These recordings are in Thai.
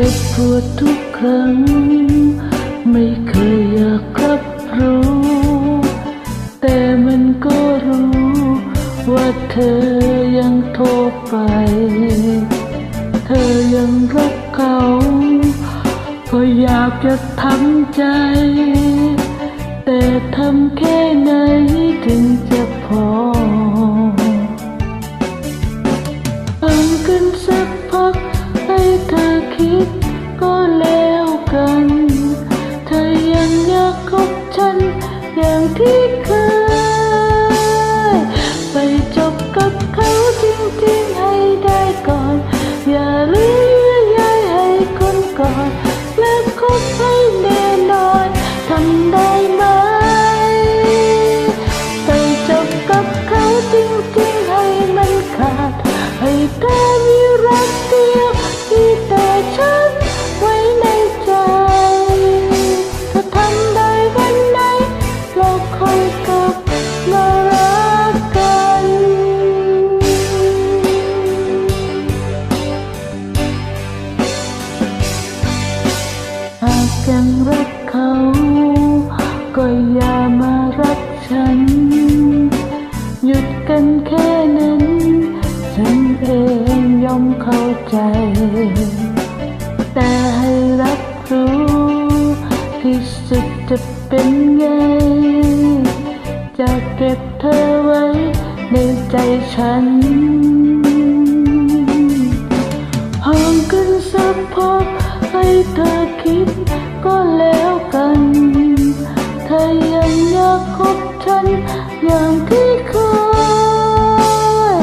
เจ็บปวดทุกครั้ง ไม่เคยอยากรับรู้ แต่มันก็รู้ ว่าเธอยังโทรไป เธอยังรักเขา ก็อยากจะทำใจ คิดก็แล้วกัน เธอยังอยากคบฉันอย่างที่เคย ยังรักเขา ก็อย่ามารักฉัน หยุดกันแค่นั้น ฉันเองยอมเข้าใจ แต่ให้รับรู้ที่สุดจะเป็นไง จะเก็บเธอไว้ในใจฉัน ยังอยาคบฉันอย่างที่เคย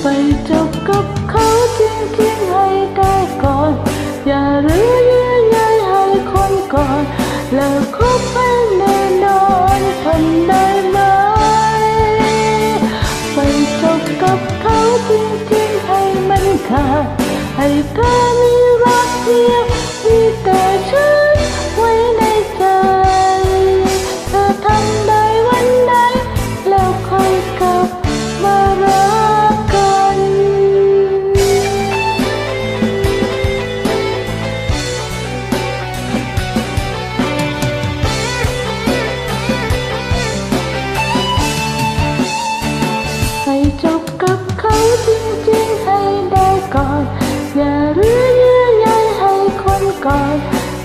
ไปจบกับเขาจริงๆให้ได้ก่อน อย่าเหลือเยื่อใยให้คนก่อน แล้วคบให้แน่นอนทำได้ไหม ไปจบกับเขาจริงๆให้มันขาดให้เธอมีรักเดียว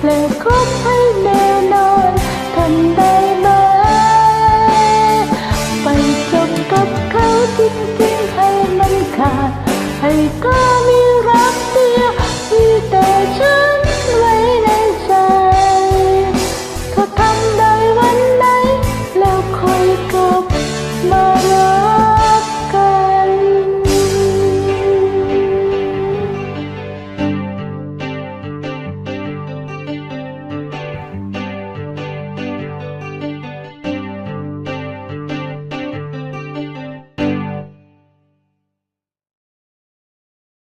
และคบให้แน่นอนทำได้ไหม ไปจบกับเขาจริงๆให้มันขาด ให้ก็มีรัก